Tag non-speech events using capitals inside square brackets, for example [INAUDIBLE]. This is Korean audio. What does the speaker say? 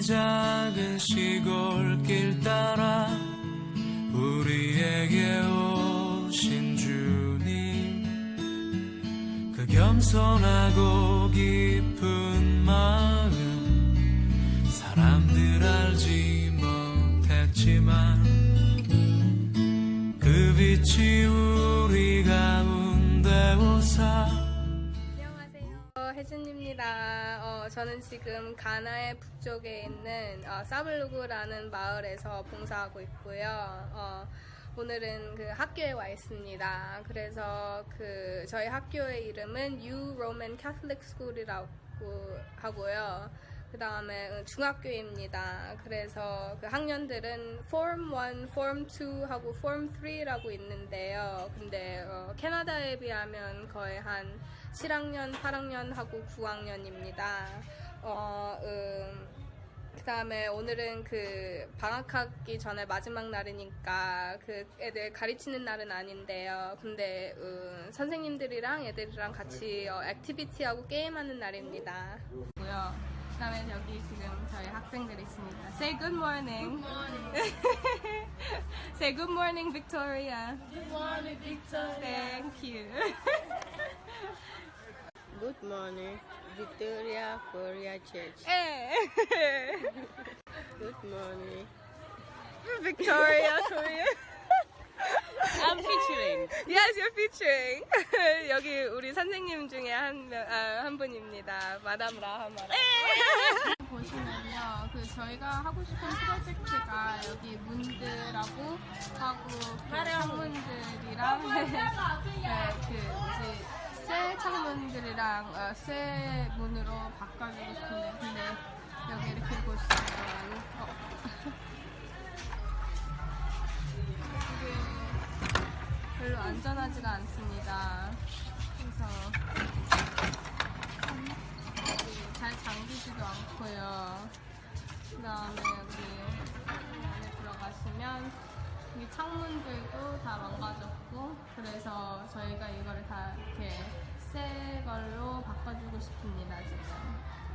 작은 시골길 따라 우리에게 오신 주님 그 겸손하고 깊은 마음 사람들 알지 못했지만 그 빛이 우리 가운데 오사 안녕하세요. 어, 혜진입니다. 어, 저는 지금 가나의 북쪽에 있는 어, 사블루구라는 마을에서 봉사하고 있고요. 어, 오늘은 그 학교에 와 있습니다. 그래서 그 저희 학교의 이름은 U Roman Catholic School이라고 하고요. 그 다음에 중학교입니다. 그래서 그 학년들은 Form 1, Form 2 하고 Form 3라고 있는데요. 근데 어, 캐나다에 비하면 거의 한 7학년, 8학년 하고 9학년입니다. 어, 음, 그 다음에 오늘은 그 방학하기 전에 마지막 날이니까 그 애들 가르치는 날은 아닌데요. 근데 음, 선생님들이랑 애들이랑 같이 어, 액티비티하고 게임하는 날입니다. 고요. 그다음에 여기 지금 저희 학생들 있습니다. Say good morning. [LAUGHS] Say good morning, Victoria. Good morning, Victoria. Thank you. [LAUGHS] Good morning, Victoria Korea Church. Eh. [LAUGHS] Good morning. Victoria, Korea. You're [LAUGHS] featuring. 여기 우리 선생님 중에 한, 명- 아, 한 분입니다. 마담 라하마라. 보시면요, 그 저희가 하고 싶은 프로젝트가 여기 문들하고 하고 그 창문들이랑 [LAUGHS] 네, 그 뭐지 새 창문들이랑 어, 새 문으로 바꿔주고 싶은데 근데 여기 이렇게 보시면 어. 안전하지가 않습니다. 그래서 잘 잠기지도 않고요. 그 다음에 여기 안에 들어가시면 이 창문들도 다 망가졌고 그래서 저희가 이거를 다 이렇게 새 걸로 바꿔주고 싶습니다 지금.